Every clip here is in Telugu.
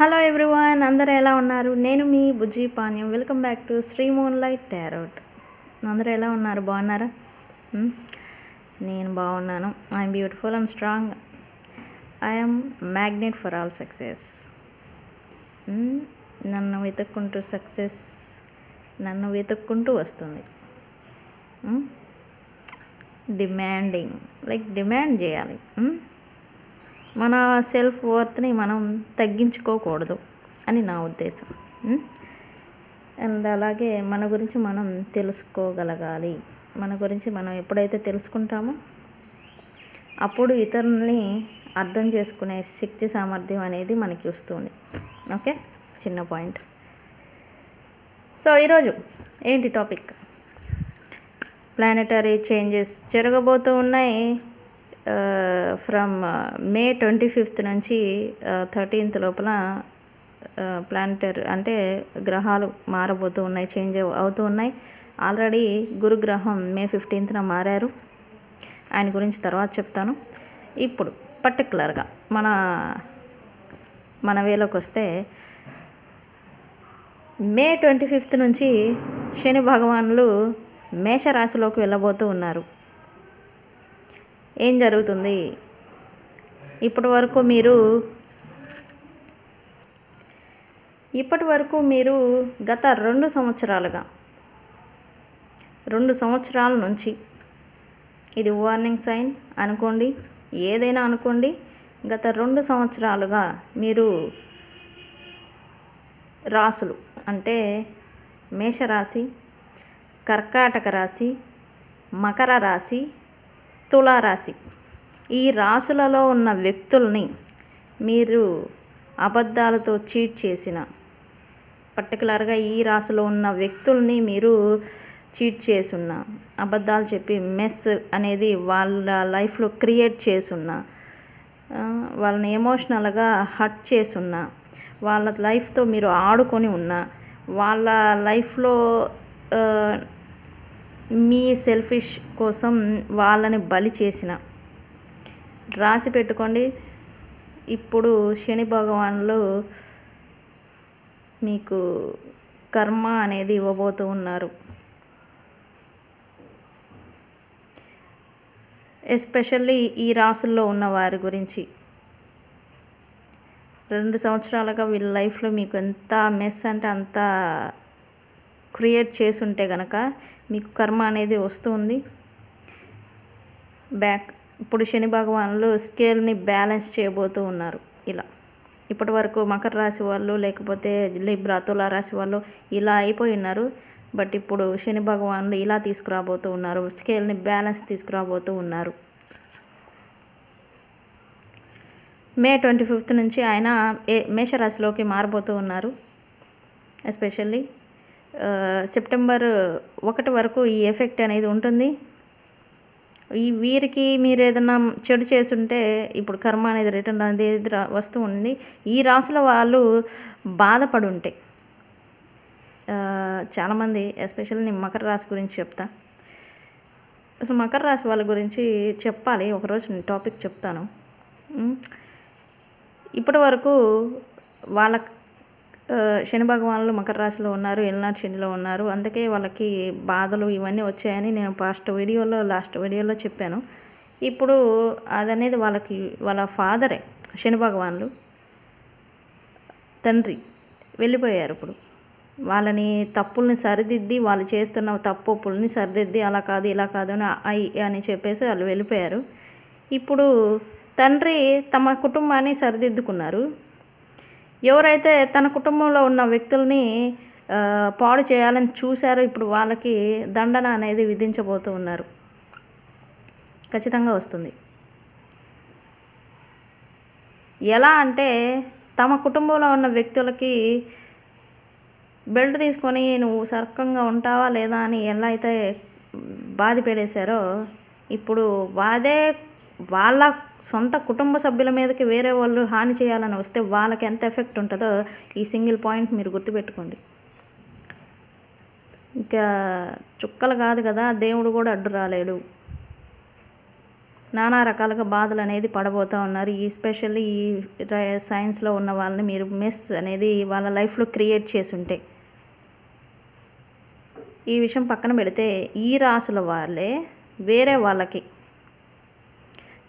హలో ఎవ్రీవన్ అందరూ ఎలా ఉన్నారు? నేను మీ బుజ్జి పానీయం welcome back to Sri moon light tarot అందరూ ఎలా ఉన్నారు? బాగున్నారా? నేను బాగున్నాను. I'm beautiful I'm strong I'm magnet for all success నన్ను వెతుక్కుంటూ సక్సెస్ నన్ను వెతుక్కుంటూ వస్తుంది. డిమాండింగ్ లైక్ డిమాండ్ చేయాలి. మన సెల్ఫ్ వర్త్ని మనం తగ్గించుకోకూడదు అని నా ఉద్దేశం. అండ్ అలాగే మన గురించి మనం తెలుసుకోగలగాలి. మన గురించి మనం ఎప్పుడైతే తెలుసుకుంటామో అప్పుడు ఇతరుల్ని అర్థం చేసుకునే శక్తి సామర్థ్యం అనేది మనకి వస్తుంది. ఓకే? చిన్న పాయింట్. సో ఈరోజు ఏంటి టాపిక్? ప్లానెటరీ చేంజెస్ జరగబోతూ ఉన్నాయి. ఫ్రమ్ మే ట్వంటీ ఫిఫ్త్ నుంచి థర్టీన్త్ లోపల ప్లానెటరీ అంటే గ్రహాలు మారబోతూ ఉన్నాయి చేంజ్ అవుతూ ఉన్నాయి. ఆల్రెడీ గురుగ్రహం మే ఫిఫ్టీన్త్న మారారు. ఆయన గురించి తర్వాత చెప్తాను. ఇప్పుడు పర్టికులర్గా మన మన వేలోకి వస్తే మే ట్వంటీ ఫిఫ్త్ నుంచి శని భగవానులు మేషరాశిలోకి వెళ్ళబోతూ ఉన్నారు. ఏం జరుగుతుంది? ఇప్పటి వరకు మీరు ఇప్పటి వరకు మీరు గత రెండు సంవత్సరాలుగా రెండు సంవత్సరాల నుంచి ఇది వార్నింగ్ సైన్ అనుకోండి ఏదైనా అనుకోండి గత రెండు సంవత్సరాలుగా మీరు రాసులు అంటే మేషరాశి కర్కాటక రాశి మకర రాశి తులారాశి. ఈ రాశులలో ఉన్న వ్యక్తుల్ని మీరు అబద్ధాలతో చీట్ చేసిన పర్టికులర్గా ఈ రాశిలో ఉన్న వ్యక్తుల్ని మీరు చీట్ చేసున్న అబద్ధాలు చెప్పి మెస్ అనేది వాళ్ళ లైఫ్లో క్రియేట్ చేసున్న వాళ్ళని ఎమోషనల్గా హర్ట్ చేసున్న వాళ్ళ లైఫ్తో మీరు ఆడుకొని ఉన్న వాళ్ళ లైఫ్లో మీ సెల్ఫిష్ కోసం వాళ్ళని బలి చేసిన. రాసి పెట్టుకోండి. ఇప్పుడు శని భగవానులు మీకు కర్మ అనేది ఇవ్వబోతూ ఉన్నారు. ఎస్పెషల్లీ ఈ రాసుల్లో ఉన్న వారి గురించి. రెండు సంవత్సరాలుగా వీళ్ళ లైఫ్లో మీకు ఎంత మెస్ అంటే అంత క్రియేట్ చేసి ఉంటే కనుక మీకు కర్మ అనేది వస్తుంది. బ్యాక్ ఇప్పుడు శని భగవానులు స్కేల్ని బ్యాలెన్స్ చేయబోతూ ఉన్నారు. ఇలా. ఇప్పటి వరకు మకర రాశి వాళ్ళు లేకపోతే లిబ్రా తులా రాశి వాళ్ళు ఇలా అయిపోయి ఉన్నారు. బట్ ఇప్పుడు శని భగవానులు ఇలా తీసుకురాబోతూ ఉన్నారు. స్కేల్ని బ్యాలెన్స్ తీసుకురాబోతూ ఉన్నారు. మే ట్వంటీ ఫిఫ్త్ నుంచి ఆయన ఏ మేషరాశిలోకి మారబోతూ ఉన్నారు. ఎస్పెషల్లీ సెప్టెంబర్ ఒకటి వరకు ఈ ఎఫెక్ట్ అనేది ఉంటుంది. ఈ వీరికి మీరు ఏదైనా చెడు చేస్తుంటే ఇప్పుడు కర్మ అనేది రిటర్న్ అనేది వస్తూ ఉంది. ఈ రాసుల వాళ్ళు బాధపడుంటే చాలామంది ఎస్పెషల్లీ నేను మకర రాశి గురించి చెప్తా. అసలు మకర రాశి వాళ్ళ గురించి చెప్పాలి. ఒకరోజు నేను టాపిక్ చెప్తాను. ఇప్పటి వరకు వాళ్ళ శని భగవానులు మకర రాశిలో ఉన్నారు ఎల్నాడు శనిలో ఉన్నారు. అందుకే వాళ్ళకి బాధలు ఇవన్నీ వచ్చాయని నేను ఫస్ట్ వీడియోలో లాస్ట్ వీడియోలో చెప్పాను. ఇప్పుడు అదనేది వాళ్ళకి వాళ్ళ ఫాదరే శని భగవానులు తండ్రి వెళ్ళిపోయారు ఇప్పుడు. వాళ్ళని తప్పుల్ని సరిదిద్ది వాళ్ళు చేస్తున్న తప్పుల్ని సరిదిద్ది అలా కాదు ఇలా కాదు అని అయి అని చెప్పేసి వాళ్ళు వెళ్ళిపోయారు. ఇప్పుడు తండ్రి తమ కుటుంబాన్ని సరిదిద్దుకున్నారు. ఎవరైతే తన కుటుంబంలో ఉన్న వ్యక్తుల్ని పాడు చేయాలని చూశారో ఇప్పుడు వాళ్ళకి దండన అనేది విధించబోతూ ఉన్నారు. ఖచ్చితంగా వస్తుంది. ఎలా అంటే తమ కుటుంబంలో ఉన్న వ్యక్తులకి బెల్ట్ తీసుకొని నువ్వు సర్కంగా ఉంటావా లేదా అని ఎలా అయితే బాధ పెడేశారో ఇప్పుడు వాదే వాళ్ళ సొంత కుటుంబ సభ్యుల మీదకి వేరే వాళ్ళు హాని చేయాలని వస్తే వాళ్ళకి ఎంత ఎఫెక్ట్ ఉంటుందో ఈ సింగిల్ పాయింట్ మీరు గుర్తుపెట్టుకోండి. ఇంకా చుక్కలు కాదు కదా దేవుడు కూడా అడ్డు రాలేడు. నానా రకాలుగా బాధలు అనేది పడబోతూ ఉన్నారు. ఈ స్పెషల్లీ ఈ సైన్స్లో ఉన్న వాళ్ళని మీరు మెస్ అనేది వాళ్ళ లైఫ్లో క్రియేట్ చేసి ఉంటే ఈ విషయం పక్కన పెడితే ఈ రాసుల వాళ్ళే వేరే వాళ్ళకి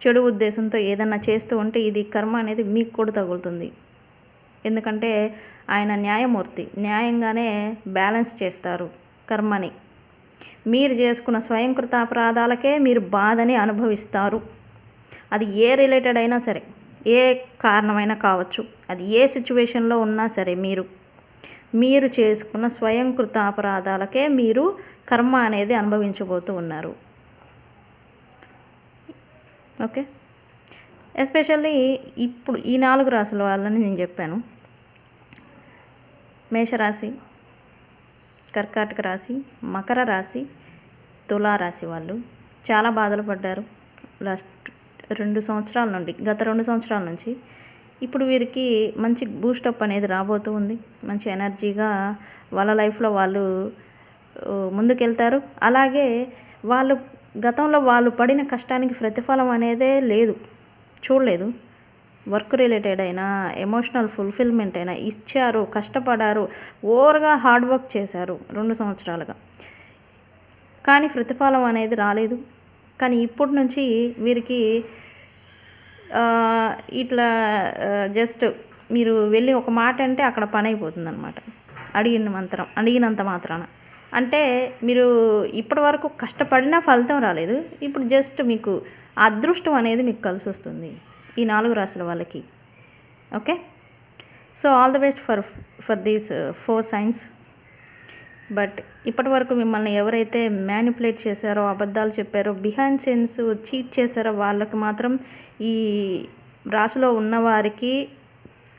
చెడు ఉద్దేశంతో ఏదన్నా చేస్తూ ఉంటే ఇది కర్మ అనేది మీకు కూడా తగులుతుంది. ఎందుకంటే ఆయన న్యాయమూర్తి న్యాయంగానే బ్యాలెన్స్ చేస్తారు కర్మని. మీరు చేసుకున్న స్వయంకృత అపరాధాలకే మీరు బాధని అనుభవిస్తారు. అది ఏ రిలేటెడ్ అయినా సరే ఏ కారణమైనా కావచ్చు అది ఏ సిచ్యువేషన్లో ఉన్నా సరే మీరు మీరు చేసుకున్న స్వయంకృత అపరాధాలకే మీరు కర్మ అనేది అనుభవించబోతూ ఉన్నారు. ఓకే. ఎస్పెషల్లీ ఇప్పుడు ఈ నాలుగు రాసుల వాళ్ళని నేను చెప్పాను. మేషరాశి కర్కాటక రాశి మకర రాశి తులారాశి వాళ్ళు చాలా బాధలు పడ్డారు. లాస్ట్ రెండు సంవత్సరాల నుండి గత రెండు సంవత్సరాల నుంచి ఇప్పుడు వీరికి మంచి బూస్టప్ అనేది రాబోతూ ఉంది. మంచి ఎనర్జీగా వాళ్ళ లైఫ్లో వాళ్ళు ముందుకెళ్తారు. అలాగే వాళ్ళు గతంలో వాళ్ళు పడిన కష్టానికి ప్రతిఫలం అనేదే లేదు. చూడలేదు. వర్క్ రిలేటెడ్ అయినా ఎమోషనల్ ఫుల్ఫిల్మెంట్ అయినా ఇచ్చారు కష్టపడారు ఓవర్గా హార్డ్ వర్క్ చేశారు రెండు సంవత్సరాలుగా. కానీ ప్రతిఫలం అనేది రాలేదు. కానీ ఇప్పటి నుంచి వీరికి ఇట్లా జస్ట్ మీరు వెళ్ళి ఒక మాట అంటే అక్కడ పని అయిపోతుంది అనమాట అడిగిన మంత్రం అడిగినంత మాత్రాన. అంటే మీరు ఇప్పటి వరకు కష్టపడినా ఫలితం రాలేదు. ఇప్పుడు జస్ట్ మీకు అదృష్టం అనేది మీకు కలిసి వస్తుంది ఈ నాలుగు రాసుల వాళ్ళకి. Okay? So all the best for for these uh, four signs. But ఇప్పటి వరకు మిమ్మల్ని ఎవరైతే మ్యానిపులేట్ చేశారో అబద్ధాలు చెప్పారో బిహైండ్ సెన్స్ చీట్ చేశారో వాళ్ళకి మాత్రం ఈ రాశిలో ఉన్నవారికి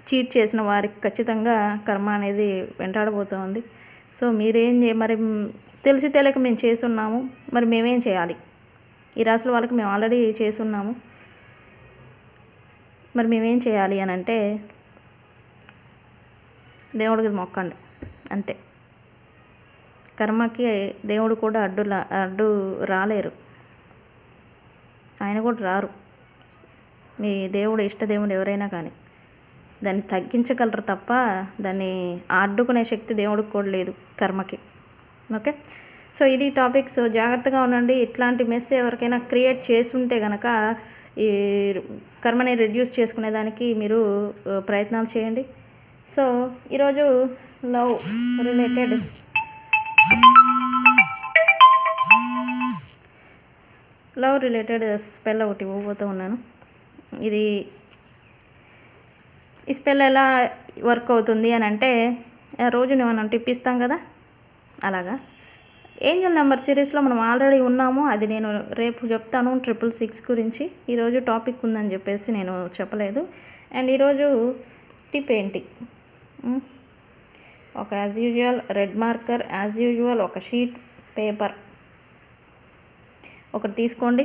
చీట్ చేసిన వారికి ఖచ్చితంగా కర్మ అనేది వెంటాడబోతోంది. సో మీరేం చే మరి తెలిసి తెలియక మేము చేస్తున్నాము. మరి మేమేం చేయాలి? ఈ రాసుల వాళ్ళకి మేము ఆల్రెడీ చేస్తున్నాము. మరి మేమేం చేయాలి అని అంటే దేవుడికి మొక్కండి. అంతే. కర్మకి దేవుడు కూడా అడ్డు అడ్డు రాలేరు. ఆయన కూడా రారు. మీ దేవుడు ఇష్ట దేవుడు ఎవరైనా కానీ. దాన్ని తగ్గించగలరు తప్ప దాన్ని అడ్డుకునే శక్తి దేవుడికి కూడా లేదు కర్మకి. ఓకే? సో ఇది టాపిక్. సో జాగ్రత్తగా ఉండండి. ఇట్లాంటి మెస్ ఎవరికైనా క్రియేట్ చేసుంటే కనుక ఈ కర్మని రెడ్యూస్ చేసుకునేదానికి మీరు ప్రయత్నాలు చేయండి. సో ఈరోజు love related love related spell ఒకటి ఇవ్వబోతూ ఉన్నాను. ఇది ఈ స్పెల్ ఎలా వర్క్ అవుతుంది అని అంటే రోజు మనం టిప్పిస్తాం కదా? అలాగా? ఏంజల్ నెంబర్ సిరీస్లో మనం ఆల్రెడీ ఉన్నాము. అది నేను రేపు చెప్తాను ట్రిపుల్ సిక్స్ గురించి. ఈరోజు టాపిక్ ఉందని చెప్పేసి నేను చెప్పలేదు. అండ్ ఈరోజు టిప్ ఏంటి? ఒక as usual red marker as usual ఒక షీట్ పేపర్ ఒకటి తీసుకోండి.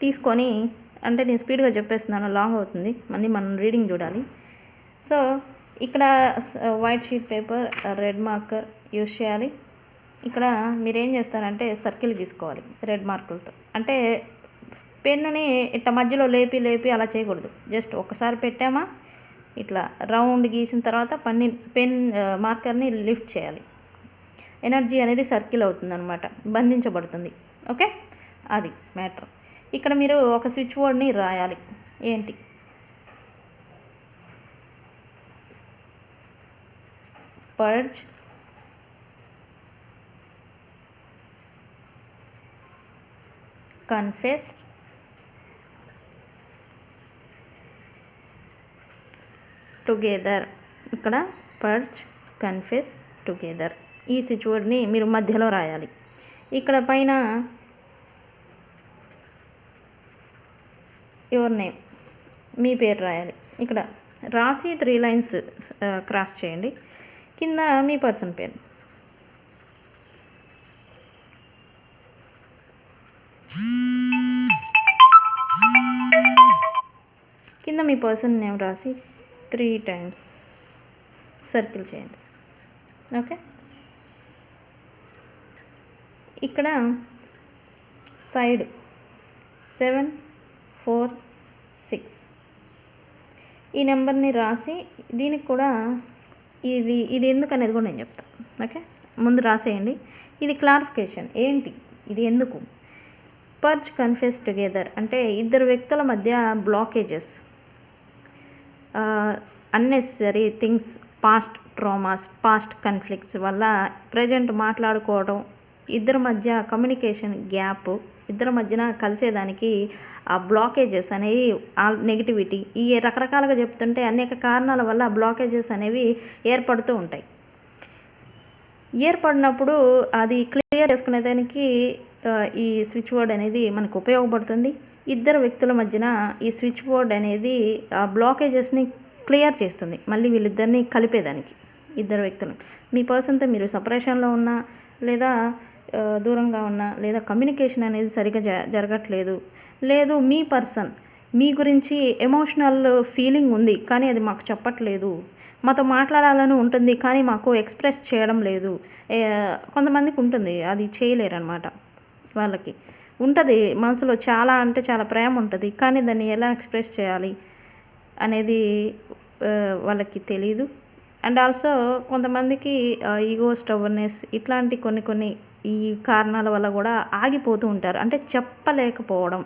తీసుకొని అంటే నేను స్పీడ్గా చెప్పేస్తున్నాను లాంగ్ అవుతుంది. మళ్ళీ మనం రీడింగ్ చూడాలి. సో ఇక్కడ white sheet paper red marker use చేయాలి. ఇక్కడ మీరు ఏం చేస్తారంటే సర్కిల్ గీసుకోవాలి రెడ్ మార్కులతో అంటే పెన్నుని ఇట్లా మధ్యలో లేపి లేపి అలా చేయకూడదు. జస్ట్ ఒకసారి పెట్టామా ఇట్లా రౌండ్ గీసిన తర్వాత పన్ని పెన్ మార్కర్ని లిఫ్ట్ చేయాలి. ఎనర్జీ అనేది సర్కిల్ అవుతుంది అనమాట బంధించబడుతుంది. ఓకే? అది మ్యాటర్ ఇక్కడ మీరు ఒక స్విచ్ బోర్డ్ని రాయాలి. ఏంటి? పర్జ్ కన్ఫెస్ టుగెదర్ ఇక్కడ పర్చ్ కన్ఫెస్ టుగెదర్ ఈ స్విచ్ బోర్డ్ని మీరు మధ్యలో రాయాలి. ఇక్కడ పైన యువర్ నేమ్. మీ పేరు రాయాలి. ఇక్కడ రాసి త్రీ లైన్స్ క్రాస్ చేయండి. కింద మీ పర్సన్ పేరు. కింద మీ పర్సన్ నేమ్ రాసి త్రీ టైమ్స్ సర్కిల్ చేయండి. ఓకే? ఇక్కడ సైడ్ సెవెన్ ఫోర్ సిక్స్. ఈ నెంబర్ని రాసి దీనికి కూడా ఇది ఇది ఎందుకు అనేది కూడా నేను చెప్తాను ఓకే? ముందు రాసేయండి. ఇది క్లారిఫికేషన్. ఏంటి? ఇది ఎందుకు? పర్చ్ కన్ఫెస్ టుగెదర్ అంటే ఇద్దరు వ్యక్తుల మధ్య blockages unnecessary things past traumas past conflicts వల్ల ప్రజెంట్ మాట్లాడుకోవడం ఇద్దరి మధ్య కమ్యూనికేషన్ గ్యాప్ ఇద్దరి మధ్యన కలిసేదానికి ఆ బ్లాకేజెస్ అనేవి నెగిటివిటీ ఈ రకరకాలుగా చెప్తుంటే అనేక కారణాల వల్ల బ్లాకేజెస్ అనేవి ఏర్పడుతూ ఉంటాయి. ఏర్పడినప్పుడు అది క్లియర్ చేసుకునేదానికి ఈ స్విచ్ బోర్డ్ అనేది మనకు ఉపయోగపడుతుంది. ఇద్దరు వ్యక్తుల మధ్యన ఈ స్విచ్ బోర్డ్ అనేది ఆ బ్లాకేజెస్ని క్లియర్ చేస్తుంది మళ్ళీ వీళ్ళిద్దరిని కలిపేదానికి ఇద్దరు వ్యక్తులు మీ పర్సన్తో మీరు సపరేషన్లో ఉన్నా లేదా దూరంగా ఉన్నా లేదా కమ్యూనికేషన్ అనేది సరిగ్గా జ జరగట్లేదు. లేదు మీ పర్సన్ మీ గురించి ఎమోషనల్ ఫీలింగ్ ఉంది కానీ అది మాకు చెప్పట్లేదు. మాతో మాట్లాడాలని ఉంటుంది కానీ మాకు ఎక్స్ప్రెస్ చేయడం లేదు. కొంతమందికి ఉంటుంది అది చేయలేరు అనమాట వాళ్ళకి. ఉంటుంది మనసులో చాలా అంటే చాలా ప్రేమ ఉంటుంది కానీ దాన్ని ఎలా ఎక్స్ప్రెస్ చేయాలి అనేది వాళ్ళకి తెలియదు అండ్ ఆల్సో కొంతమందికి ఈగో స్టవర్నెస్ ఇట్లాంటి కొన్ని కొన్ని ఈ కారణాల వల్ల కూడా ఆగిపోతూ ఉంటారు. అంటే చెప్పలేకపోవడం.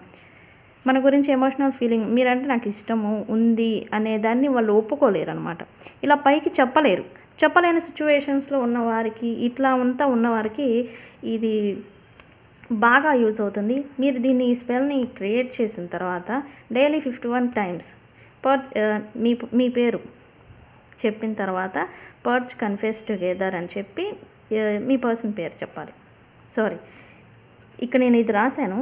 మన గురించి ఎమోషనల్ ఫీలింగ్ మీరంటే నాకు ఇష్టము ఉంది అనే దాన్ని వాళ్ళు ఒప్పుకోలేరు అనమాట ఇలా పైకి చెప్పలేరు. చెప్పలేని సిచ్యువేషన్స్లో ఉన్నవారికి ఇట్లా అంతా ఉన్నవారికి ఇది బాగా యూజ్ అవుతుంది. మీరు దీన్ని ఈ స్పెల్ని క్రియేట్ చేసిన తర్వాత daily fifty one times per మీ మీ పేరు చెప్పిన తర్వాత పర్చ్ కన్ఫెస్ టుగెదర్ అని చెప్పి మీ పర్సన్ పేరు చెప్పాలి. సారీ ఇక్కడ నేను ఇది రాశాను.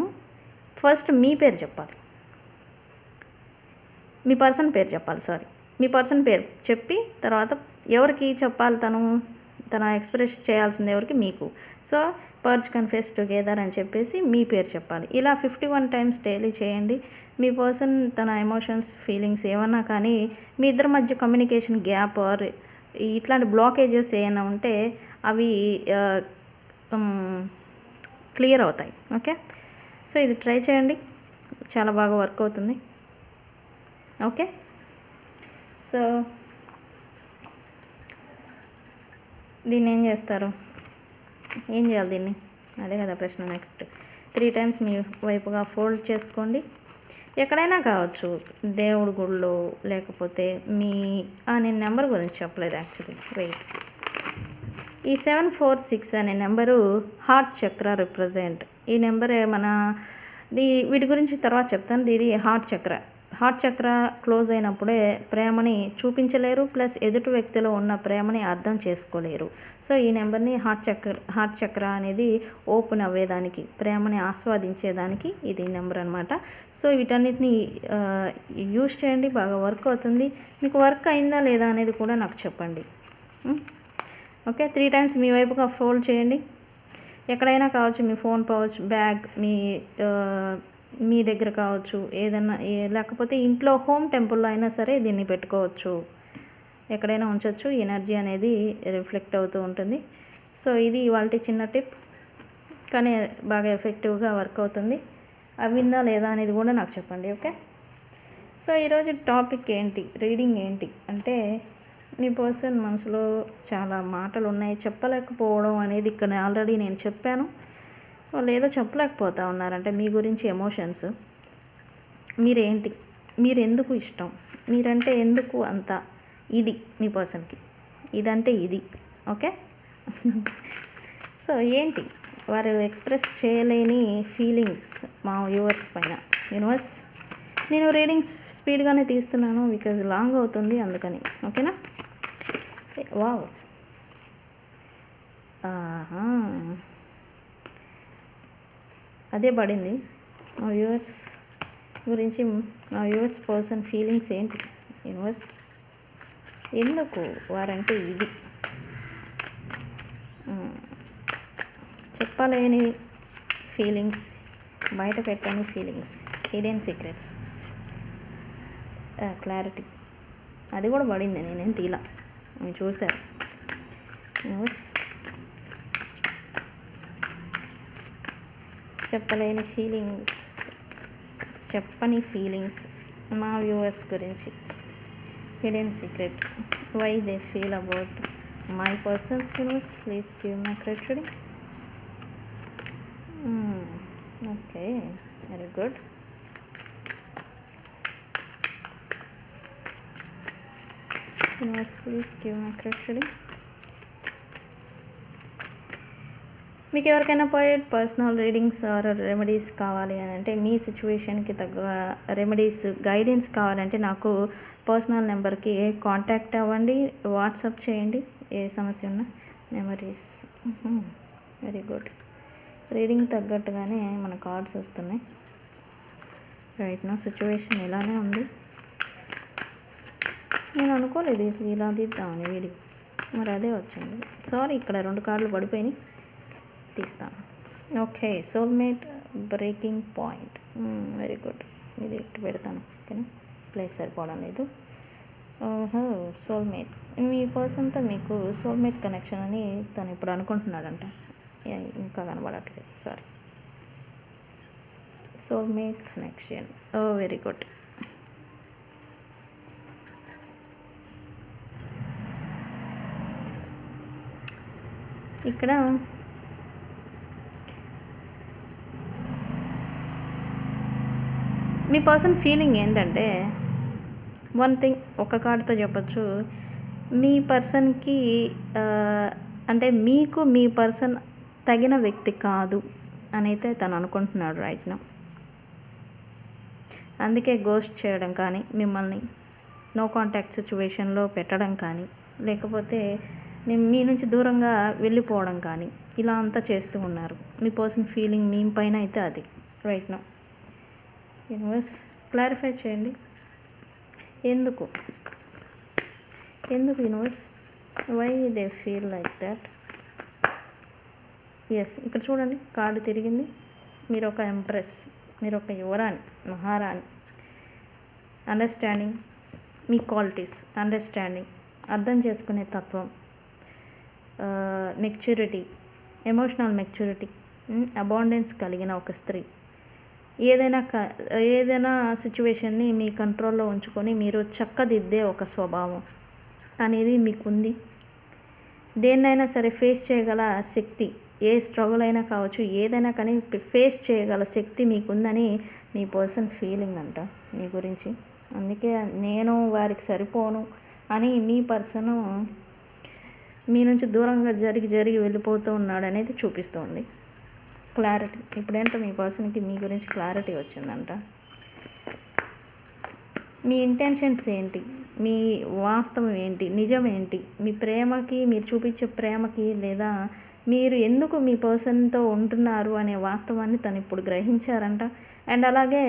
ఫస్ట్ మీ పేరు చెప్పాలి. మీ పర్సన్ పేరు చెప్పాలి సారీ మీ పర్సన్ పేరు చెప్పి తర్వాత ఎవరికి చెప్పాలి తను? తన ఎక్స్ప్రెస్ చేయాల్సింది ఎవరికి? మీకు. సో పర్చ్ కన్ఫెస్ టుగెదర్ అని చెప్పేసి మీ పేరు చెప్పాలి. ఇలా ఫిఫ్టీ వన్ టైమ్స్ డైలీ చేయండి. మీ పర్సన్ తన ఎమోషన్స్ ఫీలింగ్స్ ఏమన్నా కానీ మీ ఇద్దరి మధ్య కమ్యూనికేషన్ గ్యాప్ ఆర్ ఇట్లాంటి బ్లాకేజెస్ ఏమైనా ఉంటే అవి uh, క్లియర్ అవుతాయి. ఓకే? సో ఇది ట్రై చేయండి. చాలా బాగా వర్క్ అవుతుంది. ఓకే? సో దీన్ని ఏం చేస్తారు? ఏం చేయాలి దీన్ని? అదే కదా ప్రశ్న నెక్స్ట్ త్రీ టైమ్స్ మీ వైపుగా ఫోల్డ్ చేసుకోండి. ఎక్కడైనా కావచ్చు దేవుడి గుళ్ళో లేకపోతే మీ నేను నెంబర్ గురించి చెప్పలేదు యాక్చువల్లీ వెయిట్ ఈ సెవెన్ ఫోర్ సిక్స్ అనే నెంబరు హార్ట్ చక్ర రిప్రజెంట్ ఈ నెంబర్ మన దీ వీటి గురించి తర్వాత చెప్తాను. ఇది heart chakra. Heart chakra close అయినప్పుడే ప్రేమని చూపించలేరు ప్లస్ ఎదుటి వ్యక్తిలో ఉన్న ప్రేమని అర్థం చేసుకోలేరు. సో ఈ నెంబర్ని హార్ట్ చక్ర హార్ట్ చక్ర అనేది ఓపెన్ అవ్వేదానికి ప్రేమని ఆస్వాదించేదానికి ఇది నెంబర్ అనమాట సో వీటన్నిటిని యూజ్ చేయండి. బాగా వర్క్ అవుతుంది. మీకు వర్క్ అయిందా లేదా అనేది కూడా నాకు చెప్పండి. ఓకే? త్రీ టైమ్స్ మీ వైపుగా ఫోల్డ్ చేయండి. ఎక్కడైనా కావచ్చు మీ ఫోన్ పౌచ్ బ్యాగ్ మీ మీ దగ్గర కావచ్చు ఏదన్నా ఏ- లేకపోతే ఇంట్లో హోమ్ టెంపుల్లో అయినా సరే దీన్ని పెట్టుకోవచ్చు. ఎక్కడైనా ఉంచవచ్చు ఎనర్జీ అనేది రిఫ్లెక్ట్ అవుతూ ఉంటుంది. సో ఇది ఇవాళ చిన్న టిప్. కానీ బాగా ఎఫెక్టివ్గా వర్క్ అవుతుంది. అవిందా లేదా అనేది కూడా నాకు చెప్పండి ఓకే? సో ఈరోజు టాపిక్ ఏంటి? రీడింగ్ ఏంటి? అంటే మీ పర్సన్ మనసులో చాలా మాటలు ఉన్నాయి చెప్పలేకపోవడం అనేది ఇక్కడ ఆల్రెడీ నేను చెప్పాను. వాళ్ళు ఏదో చెప్పలేకపోతా ఉన్నారంటే మీ గురించి ఎమోషన్స్ మీరేంటి? మీరు ఎందుకు ఇష్టం? మీరంటే ఎందుకు అంత ఇది మీ పర్సన్కి? ఇదంటే ఇది. ఓకే? సో ఏంటి? వారు ఎక్స్ప్రెస్ చేయలేని ఫీలింగ్స్ మా వ్యూవర్స్ పైన. యూనివర్స్ నేను రీడింగ్స్ స్పీడ్గానే తీస్తున్నాను. బికాజ్ లాంగ్ అవుతుంది అందుకని. ఓకేనా? వావ్. అదే పడింది. మా వ్యూవర్స్ గురించి మా వ్యూవర్స్ పర్సన్ ఫీలింగ్స్ ఏంటి? యూనివర్స్ ఎందుకు? వారంటే ఇది. చెప్పలేని ఫీలింగ్స్ బయట పెట్టని ఫీలింగ్స్ హిడెన్ సీక్రెట్స్. క్లారిటీ. అది కూడా పడింది నేనేం తీలా. చూసారు న్యూస్ చెప్పలేని ఫీలింగ్స్ చెప్పని ఫీలింగ్స్ మా వ్యూవర్స్ గురించి. Hidden secret why they feel about my persons universe please give my credit okay very good universe please give my credit మీకు ఎవరికైనా పోయేట్ పర్సనల్ రీడింగ్స్ ఆర్ రెమెడీస్ కావాలి అని అంటే మీ సిచ్యువేషన్కి తగ్గ రెమెడీస్ గైడెన్స్ కావాలంటే నాకు పర్సనల్ నెంబర్కి కాంటాక్ట్ అవ్వండి వాట్సాప్ చేయండి ఏ సమస్య ఉన్నా మెమరీస్ వెరీ గుడ్ రీడింగ్ తగ్గట్టుగానే మన కార్డ్స్ వస్తున్నాయి. రైట్ నా సిచ్యువేషన్ ఇలానే ఉంది. నేను అనుకోలేదు అసలు ఇలా తీద్దామని వీడియో మరి అదే వచ్చింది. సారీ ఇక్కడ రెండు కార్డులు పడిపోయినాయి. తీస్తాను. Okay soulmate breaking point very good ఇది ఇటు పెడతాను. ఓకేనా ప్లేస్ సరిపోవడం లేదు. ఓహో సోల్మేట్ మీ పర్సన్తో మీకు సోల్మేట్ కనెక్షన్ అని తను ఇప్పుడు అనుకుంటున్నాడంట. ఇంకా కనబడట్లేదు. Sorry soulmate connection oh very good ఇక్కడ. మీ పర్సన్ ఫీలింగ్ ఏంటంటే వన్ థింగ్ ఒక కార్డుతో చెప్పచ్చు. మీ పర్సన్కి అంటే మీకు మీ పర్సన్ తగిన వ్యక్తి కాదు అని అయితే తను అనుకుంటున్నాడు రైట్ నా. అందుకే గోస్ట్ చేయడం కానీ మిమ్మల్ని నో కాంటాక్ట్ సిచ్యువేషన్లో పెట్టడం కానీ లేకపోతే మీ- మీ నుంచి దూరంగా వెళ్ళిపోవడం కానీ ఇలా అంతా చేస్తూ ఉన్నారు. మీ పర్సన్ ఫీలింగ్ మీ పైన అయితే అది. రైట్ నా యూనివర్స్ క్లారిఫై చేయండి. ఎందుకు? ఎందుకు universe why they feel like that yes ఇక్కడ చూడండి. కార్డు తిరిగింది. మీరు ఒక ఎంప్రెస్ మీరు ఒక యువరాణి మహారాణి. అండర్స్టాండింగ్ మీ క్వాలిటీస్ అండర్స్టాండింగ్ అర్థం చేసుకునే తత్వం. మెచ్యూరిటీ ఎమోషనల్ మెచ్యూరిటీ అబాండెన్స్ కలిగిన ఒక స్త్రీ. ఏదైనా క ఏదైనా సిచ్యువేషన్ని మీ కంట్రోల్లో ఉంచుకొని మీరు చక్కదిద్దే ఒక స్వభావం అనేది మీకుంది. దేన్నైనా సరే ఫేస్ చేయగల శక్తి ఏ స్ట్రగుల్ అయినా కావచ్చు ఏదైనా కానీ ఫేస్ చేయగల శక్తి మీకుందని మీ పర్సన్ ఫీలింగ్ అంట మీ గురించి. అందుకే నేను వారికి సరిపోను అని మీ పర్సను మీ నుంచి దూరంగా జరిగి జరిగి వెళ్ళిపోతూ ఉన్నాడు అనేది చూపిస్తుంది. క్లారిటీ ఇప్పుడేంటో మీ పర్సన్కి మీ గురించి క్లారిటీ వచ్చిందంట. మీ ఇంటెన్షన్స్ ఏంటి? మీ వాస్తవం ఏంటి? నిజం ఏంటి? మీ ప్రేమకి మీరు చూపించే ప్రేమకి లేదా మీరు ఎందుకు మీ పర్సన్తో ఉంటున్నారు అనే వాస్తవాన్ని తను ఇప్పుడు గ్రహించారంట. అండ్ అలాగే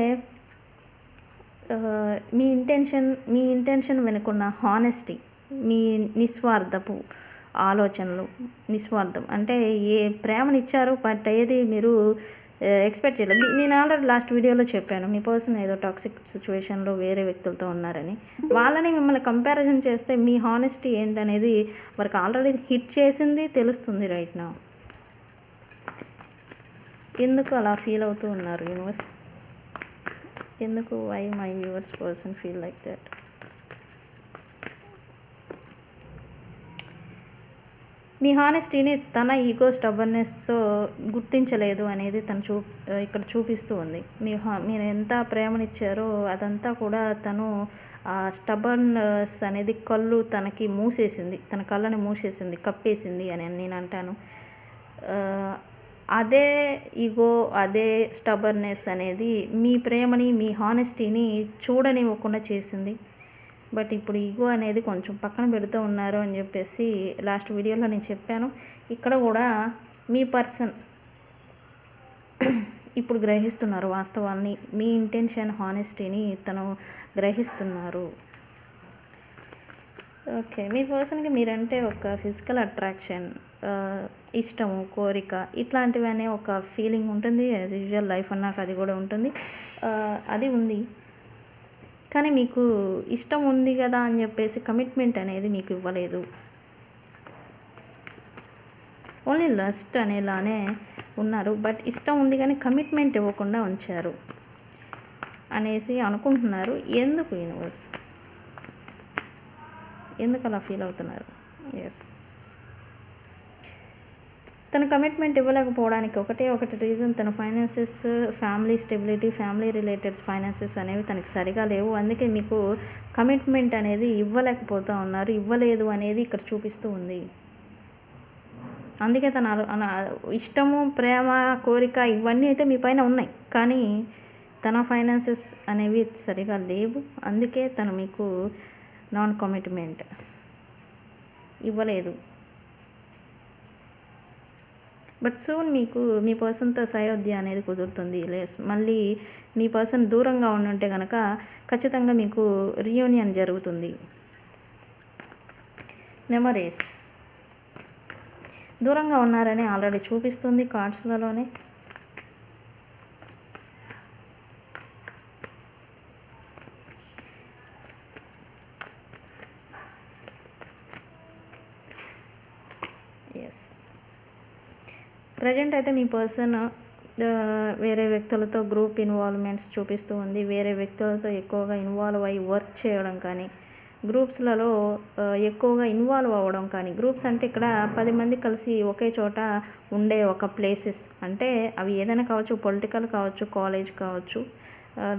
మీ ఇంటెన్షన్ మీ ఇంటెన్షన్ వెనుకున్న హానెస్టీ మీ నిస్వార్థపు ఆలోచనలు నిస్వార్థం. అంటే ఏ ప్రేమనిచ్చారు బట్ ఏది మీరు ఎక్స్పెక్ట్ చేయలేదు. నేను ఆల్రెడీ లాస్ట్ వీడియోలో చెప్పాను మీ పర్సన్ ఏదో టాక్సిక్ సిచ్యువేషన్లో వేరే వ్యక్తులతో ఉన్నారని. వాళ్ళని మిమ్మల్ని కంపారిజన్ చేస్తే మీ హానెస్టీ ఏంటనేది వారికి ఆల్రెడీ హిట్ చేసింది తెలుస్తుంది రైట్ నా ఎందుకు అలా ఫీల్ అవుతూ ఉన్నారు యూనివర్స్? ఎందుకు why my viewers person feel like that మీ హానెస్టీని తన ఈగో స్టబర్నెస్తో గుర్తించలేదు అనేది తను చూ ఇక్కడ చూపిస్తూ ఉంది. మీ హా- మీరు ఎంత ప్రేమనిచ్చారో అదంతా కూడా తను ఆ స్టబర్నెస్ అనేది కళ్ళు తనకి మూసేసింది. తన కళ్ళని మూసేసింది కప్పేసింది అని నేను అంటాను. అదే ఈగో అదే స్టబర్నెస్ అనేది మీ ప్రేమని మీ హానెస్టీని చూడనివ్వకుండా చేసింది. బట్ ఇప్పుడు ఈగో అనేది కొంచెం పక్కన పెడుతూ ఉన్నారు అని చెప్పేసి లాస్ట్ వీడియోలో నేను చెప్పాను. ఇక్కడ కూడా మీ పర్సన్ ఇప్పుడు గ్రహిస్తున్నారు వాస్తవాన్ని మీ ఇంటెన్షన్ హానెస్టీని తను గ్రహిస్తున్నారు. ఓకే మీ పర్సన్కి మీరంటే ఒక ఫిజికల్ అట్రాక్షన్ ఇష్టము కోరిక ఇట్లాంటివి అనే ఒక ఫీలింగ్ ఉంటుంది. యాజ్ యూజువల్ లైఫ్ అన్నాక అది కూడా ఉంటుంది. అది ఉంది. కానీ మీకు ఇష్టం ఉంది కదా అని చెప్పేసి కమిట్మెంట్ అనేది మీకు ఇవ్వలేదు. ఓన్లీ లస్ట్ అనేలానే ఉన్నారు. బట్ ఇష్టం ఉంది కానీ కమిట్మెంట్ ఇవ్వకుండా ఉంచారు అనేసి అనుకుంటున్నారు. ఎందుకు యూనివర్స్ ఎందుకు అలా ఫీల్ అవుతున్నారు? ఎస్ తన కమిట్మెంట్ ఇవ్వలేకపోవడానికి ఒకటే ఒకటి రీజన్ తన finances family stability family related finances అనేవి తనకి సరిగా లేవు. అందుకే మీకు కమిట్మెంట్ అనేది ఇవ్వలేకపోతూ ఉన్నారు. ఇవ్వలేదు అనేది ఇక్కడ చూపిస్తూ ఉంది. అందుకే తన ఇష్టము ప్రేమ కోరిక ఇవన్నీ అయితే మీ పైన ఉన్నాయి. కానీ తన ఫైనాన్సెస్ అనేవి సరిగా లేవు. అందుకే తను మీకు నాన్ కమిట్మెంట్ ఇవ్వలేదు. బట్ సూన్ మీకు మీ పర్సన్తో సయోధ్య అనేది కుదురుతుంది లేస్. మళ్ళీ మీ పర్సన్ దూరంగా ఉండుంటే కనుక ఖచ్చితంగా మీకు రియూనియన్ జరుగుతుంది. మెమరీస్. దూరంగా ఉన్నారని ఆల్రెడీ చూపిస్తుంది కార్డ్స్లలోనే ఎస్ ప్రజెంట్ అయితే మీ పర్సన్ వేరే వ్యక్తులతో గ్రూప్ ఇన్వాల్వ్మెంట్స్ చూపిస్తూ ఉంది. వేరే వ్యక్తులతో ఎక్కువగా ఇన్వాల్వ్ అయ్యి వర్క్ చేయడం కానీ గ్రూప్స్లలో ఎక్కువగా ఇన్వాల్వ్ అవ్వడం కానీ గ్రూప్స్ అంటే ఇక్కడ పది మంది కలిసి ఒకే చోట ఉండే ఒక ప్లేసెస్. అంటే అవి ఏదైనా కావచ్చు పొలిటికల్ కావచ్చు కాలేజ్ కావచ్చు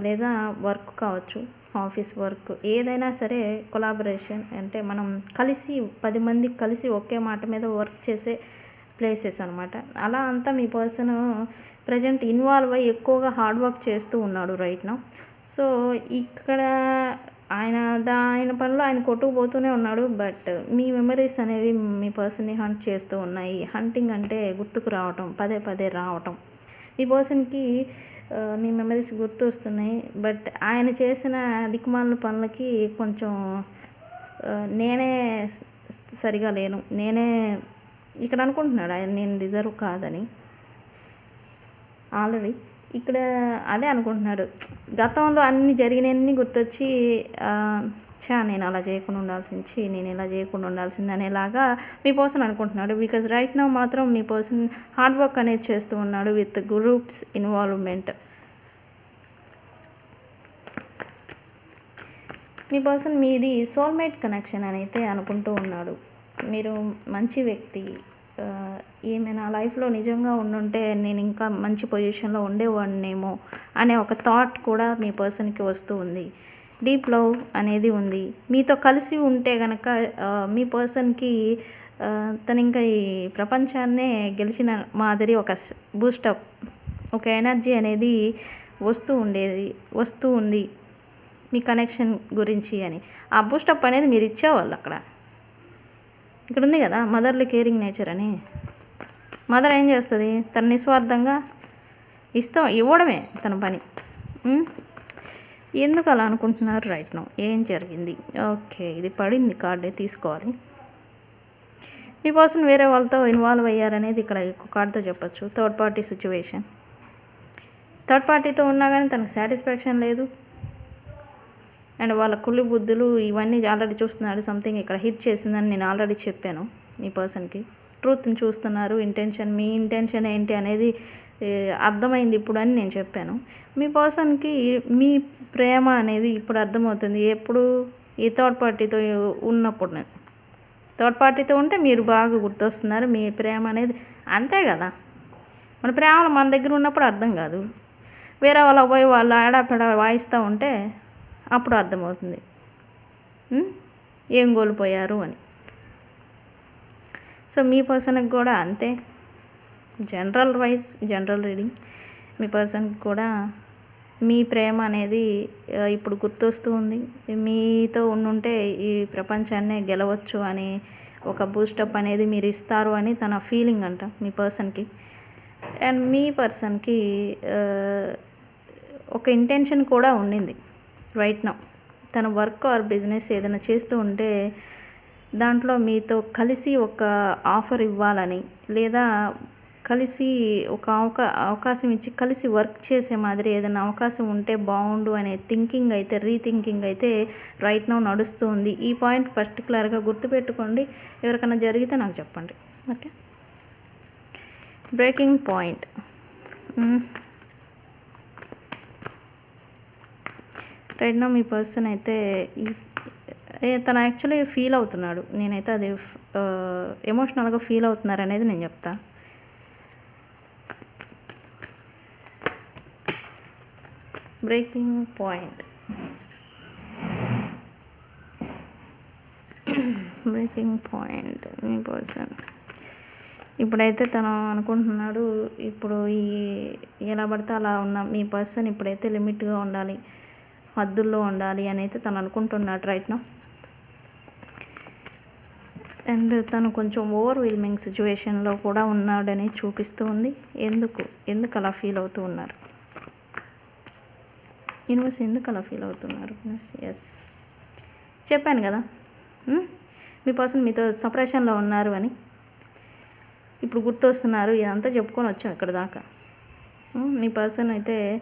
లేదా వర్క్ కావచ్చు ఆఫీస్ వర్క్ ఏదైనా సరే కొలాబరేషన్ అంటే మనం కలిసి పది మంది కలిసి ఒకే మాట మీద వర్క్ చేసే ప్లేసెస్ అనమాట అలా అంతా మీ పర్సన్ ప్రజెంట్ ఇన్వాల్వ్ అయ్యి ఎక్కువగా హార్డ్ వర్క్ చేస్తూ ఉన్నాడు రైట్ నా సో ఇక్కడ ఆయన దా ఆయన పనిలో ఆయన కొట్టుకుపోతూనే ఉన్నాడు. బట్ మీ మెమరీస్ అనేవి మీ పర్సన్ని హంట్ చేస్తూ ఉన్నాయి. హంటింగ్ అంటే గుర్తుకు రావటం పదే పదే రావటం. ఈ పర్సన్కి మీ మెమరీస్ గుర్తు వస్తున్నాయి బట్ ఆయన చేసిన దిక్కుమాలిన పనులకి కొంచెం నేనే సరిగా లేను. నేనే ఇక్కడ అనుకుంటున్నాడు ఆయన నేను డిజర్వ్ కాదని. ఆల్రెడీ ఇక్కడ అదే అనుకుంటున్నాడు గతంలో అన్ని జరిగినవన్నీ గుర్తొచ్చి చా ఛా నేను అలా చేయకుండా ఉండాల్సింది నేను ఇలా చేయకుండా ఉండాల్సింది అనేలాగా మీ పర్సన్ అనుకుంటున్నాడు. బికాజ్ రైట్ నౌ మాత్రం మీ పర్సన్ హార్డ్ వర్క్ అనేది చేస్తూ ఉన్నాడు విత్ గ్రూప్స్ ఇన్వాల్వ్మెంట్ మీ పర్సన్ మీది సోల్మేట్ కనెక్షన్ అని అయితే అనుకుంటూ ఉన్నాడు. మీరు మంచి వ్యక్తి ఈమె నా లైఫ్లో నిజంగా ఉండుంటే నేను ఇంకా మంచి పొజిషన్లో ఉండేవాడినేమో అనే ఒక థాట్ కూడా మీ పర్సన్కి వస్తూ ఉంది. డీప్ లవ్ అనేది ఉంది. మీతో కలిసి ఉంటే కనుక మీ పర్సన్కి తను ఇంకా ఈ ప్రపంచాన్నే గెలిచిన మాదిరి ఒక బూస్టప్ ఒక ఎనర్జీ అనేది వస్తూ ఉండేది వస్తూ ఉంది మీ కనెక్షన్ గురించి అని. ఆ బూస్టప్ అనేది మీరు ఇచ్చేవాళ్ళు అక్కడ? ఇక్కడ ఉంది కదా మదర్లీ కేరింగ్ నేచర్ అని. మదర్ ఏం చేస్తుంది? తన నిస్వార్థంగా ఇస్తాం ఇవ్వడమే తన పని. ఎందుకు అలా అనుకుంటున్నారు రైట్ నో ఏం జరిగింది? ఓకే ఇది పడింది కార్డే తీసుకోవాలి. మీ పర్సన్ వేరే వాళ్ళతో ఇన్వాల్వ్ అయ్యారనేది ఇక్కడ కార్డుతో చెప్పొచ్చు. థర్డ్ పార్టీ సిచ్యువేషన్ థర్డ్ పార్టీతో ఉన్నా కానీ తనకు సాటిస్ఫాక్షన్ లేదు. అండ్ వాళ్ళ కుళ్ళు బుద్ధులు ఇవన్నీ ఆల్రెడీ చూస్తున్నాడు సంథింగ్ ఇక్కడ హిట్ చేసిందని నేను ఆల్రెడీ చెప్పాను మీ పర్సన్కి. ట్రూత్ని చూస్తున్నారు ఇంటెన్షన్ మీ ఇంటెన్షన్ ఏంటి అనేది అర్థమైంది ఇప్పుడు అని నేను చెప్పాను. మీ పర్సన్కి మీ ప్రేమ అనేది ఇప్పుడు అర్థమవుతుంది. ఎప్పుడు ఈ థర్డ్ పార్టీతో ఉన్నప్పుడు థర్డ్ పార్టీతో ఉంటే మీరు బాగా గుర్తొస్తున్నారు. మీ ప్రేమ అనేది అంతే కదా. మన ప్రేమలు మన దగ్గర ఉన్నప్పుడు అర్థం కాదు. వేరే వాళ్ళ పోయి వాళ్ళు ఆడాపెడ వాయిస్తూ ఉంటే అప్పుడు అర్థమవుతుంది. ఏం కోల్పోయారు అని. సో మీ పర్సన్కి కూడా అంతే. General wise general reading. మీ పర్సన్కి కూడా మీ ప్రేమ అనేది ఇప్పుడు గుర్తొస్తూ ఉంది. మీతో ఉండుంటే ఈ ప్రపంచాన్నే గెలవచ్చు అని ఒక బూస్టప్ అనేది మీరు ఇస్తారు అని తన ఫీలింగ్ అంట మీ పర్సన్కి. అండ్ మీ పర్సన్కి ఒక ఇంటెన్షన్ కూడా ఉండింది. రైట్ నౌ తన వర్క్ ఆర్ బిజినెస్ ఏదైనా చేస్తూ ఉంటే దాంట్లో మీతో కలిసి ఒక ఆఫర్ ఇవ్వాలని లేదా కలిసి ఒక అవకా అవకాశం ఇచ్చి కలిసి వర్క్ చేసే మాదిరి ఏదైనా అవకాశం ఉంటే బాగుండు అనే థింకింగ్ అయితే రీథింకింగ్ అయితే రైట్ నౌ నడుస్తూ ఉంది. ఈ పాయింట్ పర్టికులర్గా గుర్తుపెట్టుకోండి. ఎవరికైనా జరిగితే నాకు చెప్పండి. ఓకే బ్రేకింగ్ పాయింట్ రైట్ నా మీ పర్సన్ అయితే ఈ- తను యాక్చువల్లీ ఫీల్ అవుతున్నాడు. నేనైతే అది ఎమోషనల్గా ఫీల్ అవుతున్నారు అనేది నేను చెప్తా. బ్రేకింగ్ పాయింట్ బ్రేకింగ్ పాయింట్ మీ పర్సన్ ఇప్పుడైతే తను అనుకుంటున్నాడు ఇప్పుడు ఈ ఎలా పడితే అలా ఉన్న మీ పర్సన్ ఇప్పుడైతే లిమిట్గా ఉండాలి. మధ్యలో ఉండాలి అని అయితే తను అనుకుంటున్నాడు రైట్ నా అండ్ తను కొంచెం ఓవర్విల్మింగ్ సిచ్యువేషన్లో కూడా ఉన్నాడని చూపిస్తూ ఉంది. ఎందుకు? ఎందుకు అలా ఫీల్ అవుతూ ఉన్నారు? యూనివర్స్ ఎందుకు అలా ఫీల్ అవుతున్నారు ఎస్ చెప్పాను కదా. Hmm? మీ పర్సన్ మీతో సపరేషన్లో ఉన్నారు అని. ఇప్పుడు గుర్తొస్తున్నారు. ఇదంతా చెప్పుకొని వచ్చాం ఇక్కడ దాకా. Hmm? మీ పర్సన్ అయితే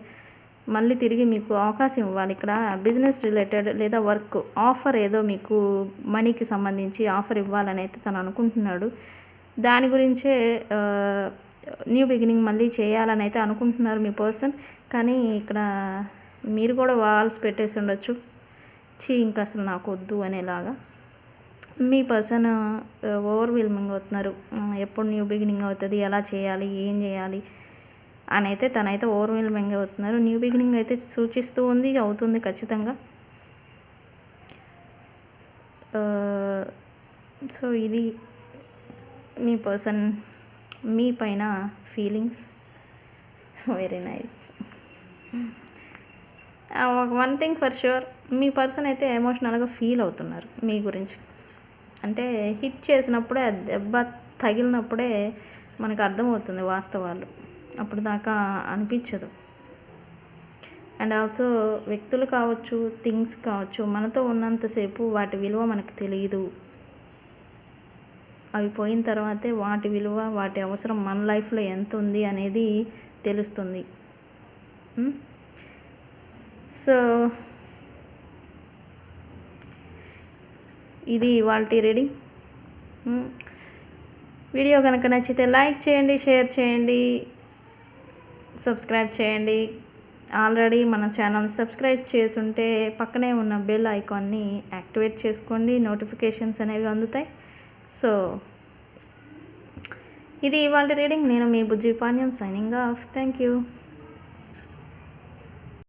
మళ్ళీ తిరిగి మీకు అవకాశం ఇవ్వాలి. ఇక్కడ బిజినెస్ రిలేటెడ్ లేదా వర్క్ ఆఫర్ ఏదో మీకు మనీకి సంబంధించి ఆఫర్ ఇవ్వాలని అయితే తను అనుకుంటున్నాడు. దాని గురించే న్యూ బిగినింగ్ మళ్ళీ చేయాలని అయితే అనుకుంటున్నారు మీ పర్సన్ కానీ ఇక్కడ మీరు కూడా వాల్స్ పెట్టేసి ఉండొచ్చు. చీ ఇంకా అసలు నాకు వద్దు అనేలాగా. మీ పర్సన్ ఓవర్వెల్మింగ్ అవుతున్నారు. ఎప్పుడు న్యూ బిగినింగ్ అవుతుంది? ఎలా చేయాలి? ఏం చేయాలి? అని అయితే తనైతే ఓవర్వెల్మింగ్ అవుతున్నారు న్యూ బిగినింగ్ అయితే సూచిస్తూ ఉంది అవుతుంది ఖచ్చితంగా. సో ఇది మీ పర్సన్ మీ పైన feelings. Very nice one thing for sure me person అయితే ఎమోషనల్గా ఫీల్ అవుతున్నారు మీ గురించి. అంటే హిట్ చేసినప్పుడే దెబ్బ తగిలినప్పుడే మనకు అర్థమవుతుంది వాస్తవాలు. అప్పుడు దాకా అనిపించదు. అండ్ ఆల్సో వ్యక్తులు కావచ్చు థింగ్స్ కావచ్చు మనతో ఉన్నంతసేపు వాటి విలువ మనకు తెలియదు అవి పోయిన తర్వాతే వాటి విలువ వాటి అవసరం మన లైఫ్లో ఎంత ఉంది అనేది తెలుస్తుంది. సో ఇది వాళ్ళ రీడింగ్. వీడియో కనుక నచ్చితే లైక్ చేయండి షేర్ చేయండి. సబ్స్క్రైబ్ చేయండి. ఆల్రెడీ మన ఛానల్ సబ్స్క్రైబ్ చేసుంటే పక్కనే ఉన్న బెల్ ఐకాన్ని యాక్టివేట్ చేసుకోండి. నోటిఫికేషన్స్ అనేవి అందుతాయి. సో ఇది ఇవాళ రీడింగ్. నేను మీ Bujji Panyam signing off thank you